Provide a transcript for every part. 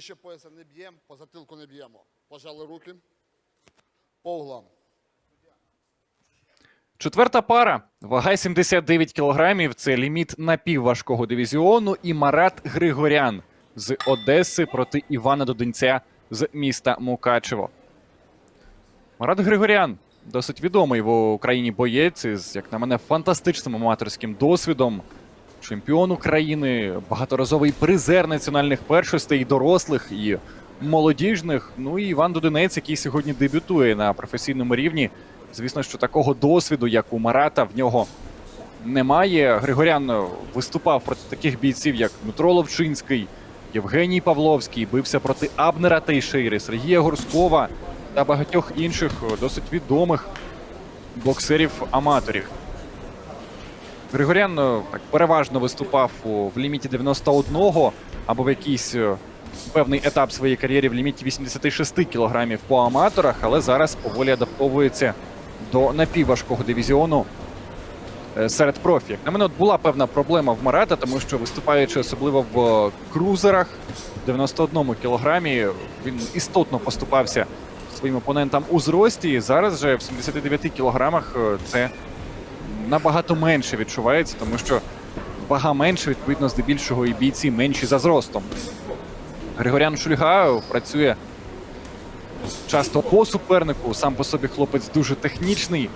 Вище пояса не б'ємо, по затилку не б'ємо. Пожали руки. По углам. Четверта пара. Вага 79 кілограмів. Це ліміт напівважкого дивізіону. І Марат Григорян з Одеси проти Івана Додинця з міста Мукачево. Марат Григорян досить відомий в Україні боєць з, як на мене, фантастичним аматорським досвідом. Чемпіон України, багаторазовий призер національних першостей і дорослих і молодіжних. Ну і Іван Дудинець, який сьогодні дебютує на професійному рівні. Звісно, що такого досвіду, як у Марата, в нього немає. Григорян виступав проти таких бійців, як Дмитро Ловчинський, Євгеній Павловський, бився проти Абнера Тейшири, Сергія Горськова та багатьох інших досить відомих боксерів-аматорів. Григорян е, так переважно виступав у- в ліміті 91 або в якийсь е, певний етап своєї кар'єри в ліміті 86 кілограмів по аматорах, але зараз поволі адаптовується до напівважкого дивізіону е, серед профі. На мене от була певна проблема в Марата, тому що виступаючи особливо в крузерах в 91 кілограмі, він істотно поступався своїм опонентам у зрості. Зараз же в 79 кілограмах це набагато менше відчувається, тому що вага менше, відповідно, здебільшого і бійці менші за зростом. Григорян Шульга працює часто по супернику. Сам по собі хлопець дуже технічний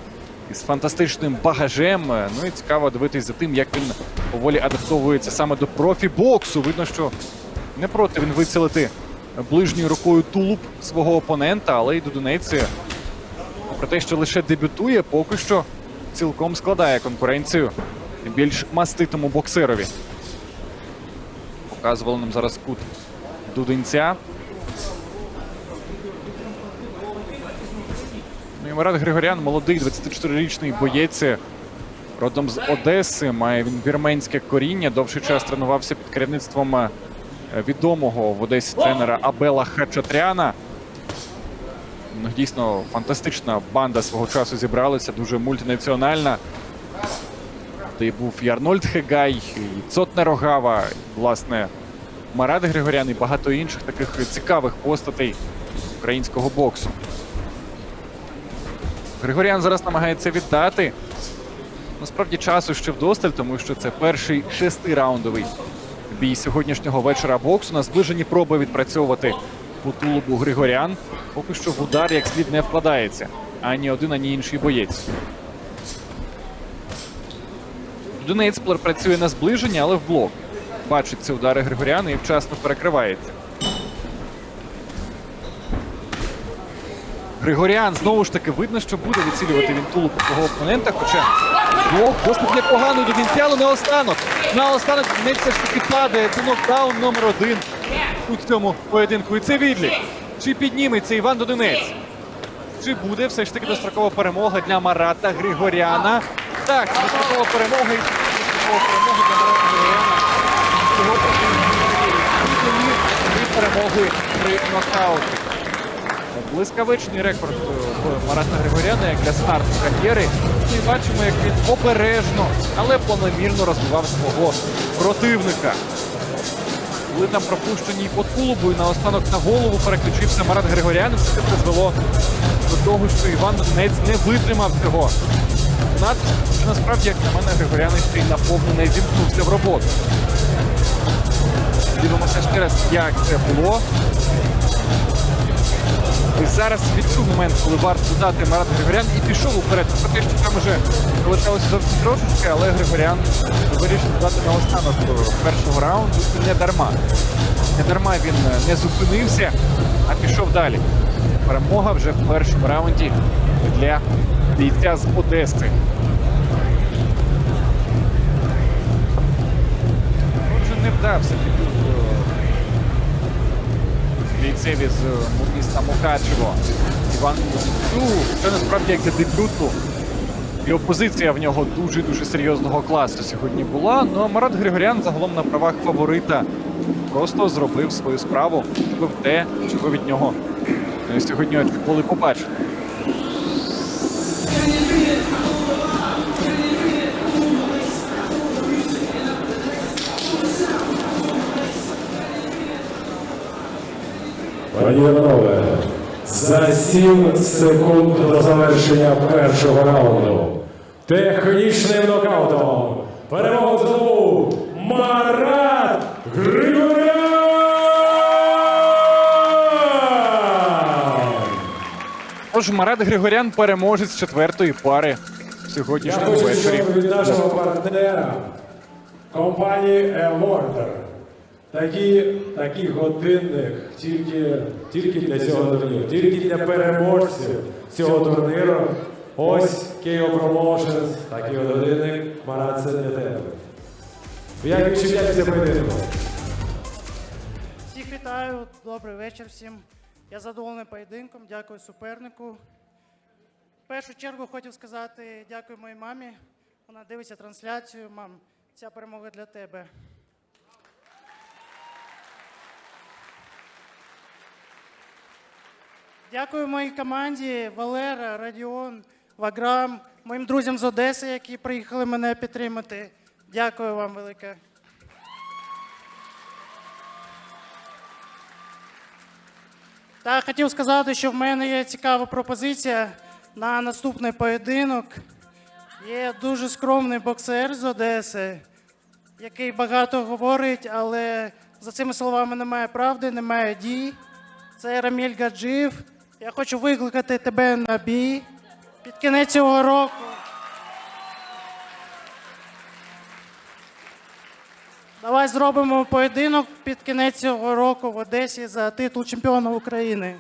із фантастичним багажем. Ну і цікаво дивитись за тим, як він поволі адаптовується саме до профі-боксу. Видно, що не проти він вицілити ближньою рукою тулуб свого опонента, але й Дудунець, попри те, що лише дебютує, поки що цілком складає конкуренцію більш маститому боксерові. Показували нам зараз кут Дудинця. Ну і Марат Григорян, молодий 24-річний боєць. Родом з Одеси, має він вірменське коріння. Довший час тренувався під керівництвом е, відомого в Одесі тренера Абела Хачатряна. Ну, дійсно фантастична банда свого часу зібралася, дуже мультинаціональна. Де був і Хегай, і і, власне, Марат Григорян і багато інших таких цікавих постатей українського боксу. Григорян зараз намагається віддати. Насправді часу ще вдосталь, тому що це перший шестираундовий бій сьогоднішнього вечора боксу. На зближені проби відпрацьовувати по тулубу Григорян. Поки що в удар як слід не вкладається. Ані один, ані інший боєць. Дунець працює на зближення, але в блок. Бачить ці удари Григоряна і вчасно перекривається. Григоріан знову ж таки видно, що буде відцілювати він тулуб свого опонента. Хоча блок досить непоганий до кінця, але наостанок. Наостанок не все ж таки падає. Це нокдаун номер один у цьому поєдинку. І це відлік. Чи підніметься Іван Додинець? Чи буде все ж таки дострокова перемога для Марата Григоряна? Так, дострокова перемога і дострокова перемога для Марата Григоряна. Цього від перемоги при нокауті. Блискавичний рекорд е, Марата Григоряна як для старту кар'єри. І бачимо, як він обережно, але планомірно розвивав свого противника. Були там пропущені по тулубу і наостанок на голову переключився Марат Григорян. Це призвело до того, що Іван Донець не витримав цього. Над, насправді, як на мене, Григорян ще й наповнений не зімкнувся в роботу. Дивимося ще раз, як це було. І зараз відчув момент, коли варто додати Марат Григорян і пішов уперед. Про те, що там вже залишалося зовсім трошечки, але Григорян вирішив додати на останок першого раунду і не дарма. Не дарма він не зупинився, а пішов далі. Перемога вже в першому раунді для бійця з Одеси. Отже, не вдався дебют із е, міста Мукачево. Іван Мусю. Це насправді як для дебюту. І опозиція в нього дуже-дуже серйозного класу сьогодні була. Ну а Марат Григорян загалом на правах фаворита просто зробив свою справу, зробив те, чого від нього е, сьогодні очікували побачити. Іванове, за 7 секунд до завершення першого раунду. Технічним нокаутом перемогу здобув Марат Григорян! Тож Марат Григорян переможець четвертої пари в Я сьогоднішньому хочу, вечорі. щоб від нашого партнера компанії Evorder такі, такий годинник тільки, тільки для цього турніру, тільки для переможців цього турніру. Ось Київ Промоушенс, такий годинник, Марат, це для тебе. Як відчуття після поєдинку? Всіх вітаю, добрий вечір всім. Я задоволений поєдинком, дякую супернику. В першу чергу хотів сказати дякую моїй мамі. Вона дивиться трансляцію. Мам, ця перемога для тебе. Дякую моїй команді Валера, Радіон, Ваграм, моїм друзям з Одеси, які приїхали мене підтримати. Дякую вам велике. Та хотів сказати, що в мене є цікава пропозиція на наступний поєдинок. Є дуже скромний боксер з Одеси, який багато говорить, але за цими словами немає правди, немає дій. Це Раміль Гаджиєв. Я хочу викликати тебе на бій під кінець цього року. Давай зробимо поєдинок під кінець цього року в Одесі за титул чемпіона України.